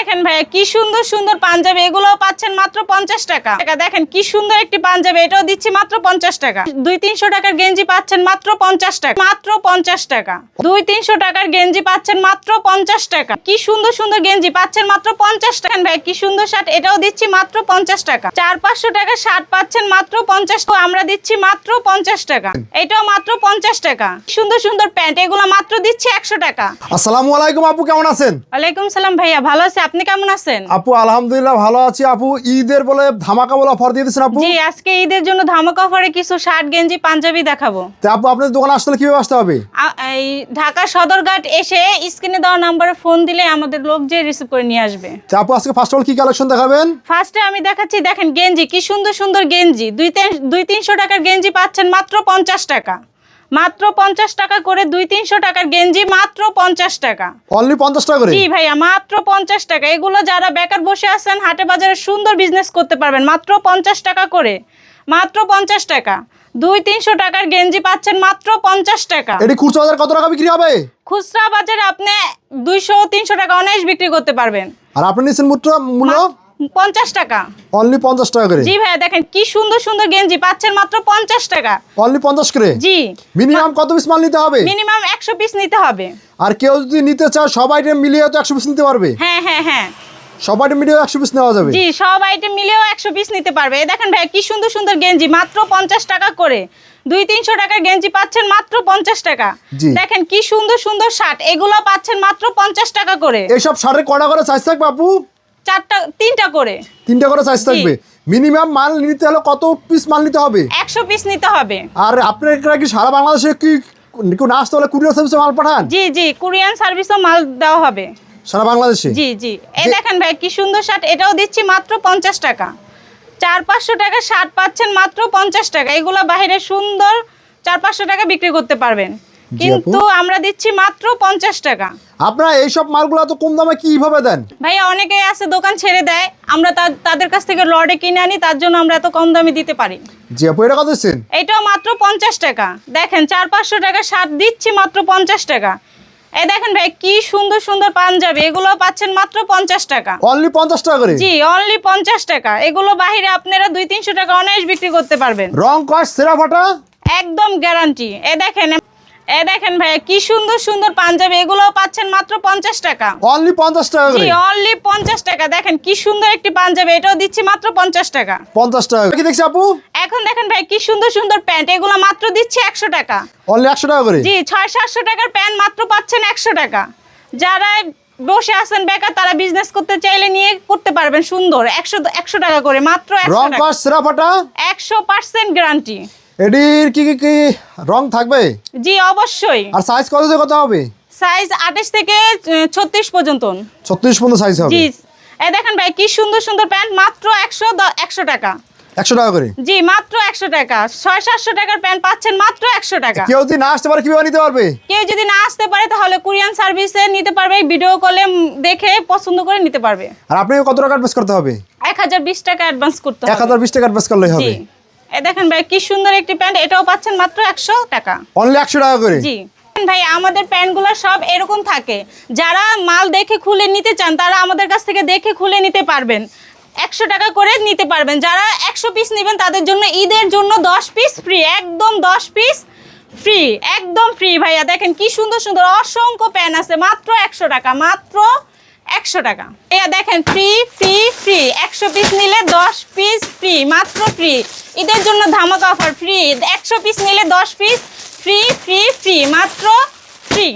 দেখেন ভাইয়া কি সুন্দর সুন্দর পাঞ্জাবি এগুলোও পাচ্ছেন মাত্র পঞ্চাশ টাকা টাকা দেখেন কি সুন্দর একটি পাঞ্জাবি এটাও দিচ্ছি মাত্র পঞ্চাশ টাকা দুই তিনশো টাকার গেঞ্জি পাচ্ছেন মাত্র পঞ্চাশ টাকা মাত্র পঞ্চাশ টাকা দুই তিনশো টাকার গেঞ্জি পাচ্ছেন মাত্র পঞ্চাশ টাকা কি সুন্দর সুন্দর গেঞ্জি পাচ্ছেন মাত্র পঞ্চাশ টাকা ভাই কি সুন্দর শার্ট এটাও দিচ্ছি মাত্র পঞ্চাশ টাকা চার পাঁচশো টাকার শার্ট পাচ্ছেন মাত্র পঞ্চাশ টাকা আমরা দিচ্ছি মাত্র পঞ্চাশ টাকা এটাও মাত্র পঞ্চাশ টাকা সুন্দর সুন্দর প্যান্ট এগুলো মাত্র দিচ্ছি একশো টাকা আসসালামু আলাইকুম আপু কেমন আছেন ওয়ালাইকুম সালাম ভাইয়া ভালো আছে আপনি কেমন আছেন? আপু আলহামদুলিল্লাহ ভালো আছি। আপু ঈদের বলে ধামাকা বলে অফার দিয়ে দিচ্ছেন আপু? জি আজকে ঈদের জন্য ধামাকা অফারে কিছু শার্ট গেঞ্জি পাঞ্জাবি দেখাবো। তো আপু আপনাদের দোকানে আসলে কীভাবে আসতে হবে? এই ঢাকা সদরঘাট এসে স্ক্রিনে দেওয়া নাম্বারে ফোন দিলে আমাদের লোক যে রিসিভ করে নিয়ে আসবে। তো আপু আজকে ফার্স্ট অল কি কালেকশন দেখাবেন? ফার্স্টে আমি দেখাচ্ছি দেখেন গেঞ্জি কি সুন্দর সুন্দর গেঞ্জি। দুই তিন- দুই তিনশো টাকার গেঞ্জি পাচ্ছেন মাত্র পঞ্চাশ টাকা। মাত্র পঞ্চাশ টাকা করে দুই তিনশো টাকার গেঞ্জি মাত্র পঞ্চাশ টাকা। অনলি পঞ্চাশ টাকা করে? জি ভাইয়া মাত্র পঞ্চাশ টাকা। এগুলো যারা বেকার বসে আছেন হাটে বাজারে সুন্দর বিজনেস করতে পারবেন। মাত্র পঞ্চাশ টাকা করে। মাত্র পঞ্চাশ টাকা। দুই তিনশো টাকার গেঞ্জি পাচ্ছেন মাত্র পঞ্চাশ টাকা। এটি খুচরা বাজার কত টাকা বিক্রি হবে? খুচরা বাজারে আপনি দুইশো তিনশো টাকা অনায়াস বিক্রি করতে পারবেন। আর আপনি নিচ্ছেন মূল্য? মূল্য পঞ্চাশ টাকা। অনলি পঞ্চাশ টাকা করে? জি ভাইয়া দেখেন কি সুন্দর সুন্দর গেঞ্জি পাচ্ছেন মাত্র পঞ্চাশ টাকা। অনলি পঞ্চাশ করে? জি। মিনিমাম কত পিস মাল নিতে হবে? মিনিমাম একশো পিস নিতে হবে। আর কেউ যদি নিতে চায় সব আইটেম মিলিয়ে তো একশো পিস নিতে পারবে? হ্যাঁ হ্যাঁ হ্যাঁ। সব আইটেম মিলিয়ে একশো পিস নেওয়া যাবে? জি সব আইটেম মিলেও একশো পিস নিতে পারবে। এই দেখেন ভাই কি সুন্দর সুন্দর গেঞ্জি মাত্র পঞ্চাশ টাকা করে। দুই তিনশো টাকার গেঞ্জি পাচ্ছেন মাত্র পঞ্চাশ টাকা। দেখেন কি সুন্দর সুন্দর শার্ট এগুলো পাচ্ছেন মাত্র পঞ্চাশ টাকা করে। এইসব শার্টের কটা করে সাইজ থাকবে আপু? চারটা তিনটা করে। তিনটা করে সাইজ থাকবে। মিনিমাম মাল নিতে হলে কত পিস মাল নিতে হবে? একশো পিস নিতে হবে। আর আপনারা কি সারা বাংলাদেশে কি না আসতে হলে কুরিয়ার সার্ভিসে মাল পাঠান? জি জি কোরিয়ান সার্ভিসও মাল দেওয়া হবে। সারা বাংলাদেশে? জি জি। এই দেখেন ভাই কি সুন্দর শার্ট এটাও দিচ্ছি মাত্র পঞ্চাশ টাকা। চার পাঁচশো টাকা শার্ট পাচ্ছেন মাত্র পঞ্চাশ টাকা। এগুলো বাইরে সুন্দর চার পাঁচশো টাকা বিক্রি করতে পারবেন। কিন্তু আমরা দিচ্ছি মাত্র পঞ্চাশ টাকা। আপনারা এইসব মালগুলো তো কম দামে কীভাবে দেন? ভাইয়া অনেকেই আছে দোকান ছেড়ে দেয়। আমরা তাদের কাছ থেকে লড়ে কিনে আনি তার জন্য আমরা এত কম দামে দিতে পারি। জি আপু এটা কত দিচ্ছেন? এটাও মাত্র পঞ্চাশ টাকা। দেখেন চার পাঁচশো টাকা শার্ট দিচ্ছি মাত্র পঞ্চাশ টাকা। এই দেখেন ভাই কি সুন্দর সুন্দর পাঞ্জাবি। এগুলো পাচ্ছেন মাত্র পঞ্চাশ টাকা। অনলি পঞ্চাশ টাকা করে? জি অনলি পঞ্চাশ টাকা। এগুলো বাহিরে আপনারা দুই তিনশো টাকা অনায়াস বিক্রি করতে পারবেন। রং কস্ট সেরা ফাটা একদম গ্যারান্টি এ দেখেন এ দেখেন ভাইয়া কি সুন্দর সুন্দর পাঞ্জাবি এগুলো পাচ্ছেন মাত্র পঞ্চাশ টাকা। অনলি পঞ্চাশ টাকা জি অনলি পঞ্চাশ টাকা। দেখেন কি সুন্দর একটি পাঞ্জাবি এটাও দিচ্ছি মাত্র পঞ্চাশ টাকা। পঞ্চাশ টাকা কি দেখছি আপু? এখন দেখেন ভাই কি সুন্দর সুন্দর প্যান্ট এগুলো মাত্র দিচ্ছি একশো টাকা। অনলি একশো টাকা করে? জি ছয় সাতশো টাকার প্যান্ট মাত্র পাচ্ছেন একশো টাকা। যারা বসে আছেন বেকার তারা বিজনেস করতে চাইলে নিয়ে করতে পারবেন। সুন্দর একশো একশো টাকা করে মাত্র একশো রং টাকা। সেরা ফাটা একশো পার্সেন্ট গ্যারান্টি এটির কি কি কি রং থাকবে? জি অবশ্যই। আর সাইজ কত থেকে কত হবে? সাইজ আঠাশ থেকে ছত্রিশ পর্যন্ত। ছত্রিশ পর্যন্ত সাইজ হবে? জি এই দেখেন ভাই কি সুন্দর সুন্দর প্যান্ট মাত্র একশো একশো টাকা। একশো টাকা করে? জি মাত্র একশো টাকা। ছয় সাতশো টাকার প্যান্ট পাচ্ছেন মাত্র একশো টাকা। কেউ যদি না আসতে পারে কীভাবে নিতে পারবে? কেউ যদি না আসতে পারে তাহলে কুরিয়ান সার্ভিসে নিতে পারবে ভিডিও কলে দেখে পছন্দ করে নিতে পারবে। আর আপনি কত টাকা অ্যাডভান্স করতে হবে? এক হাজার বিশ টাকা অ্যাডভান্স করতে এক হবে হাজার বিশ টাকা অ্যাডভান্স করলেই হবে। দেখেন ভাই কি সুন্দর একটি প্যান্ট। এটাও পাচ্ছেন মাত্র একশো টাকা। অনলি একশো টাকা করে? জি। ভাই আমাদের প্যান্টগুলো সব এরকম থাকে। যারা মাল দেখে খুলে নিতে চান তারা আমাদের কাছ থেকে দেখে খুলে নিতে পারবেন। একশো টাকা করে নিতে পারবেন। যারা একশো পিস নেবেন তাদের জন্য ঈদের জন্য দশ পিস ফ্রি একদম দশ পিস ফ্রি একদম ফ্রি ভাইয়া। দেখেন কি সুন্দর সুন্দর অসংখ্য প্যান আছে মাত্র একশো টাকা মাত্র একশো টাকা। এয়া দেখেন ফ্রি ফ্রি ফ্রি একশো পিস নিলে দশ পিস ফ্রি মাত্র ফ্রি ঈদের জন্য ধামাকা অফার ফ্রি একশো পিস নিলে দশ পিস ফ্রি ফ্রি ফ্রি মাত্র ফ্রি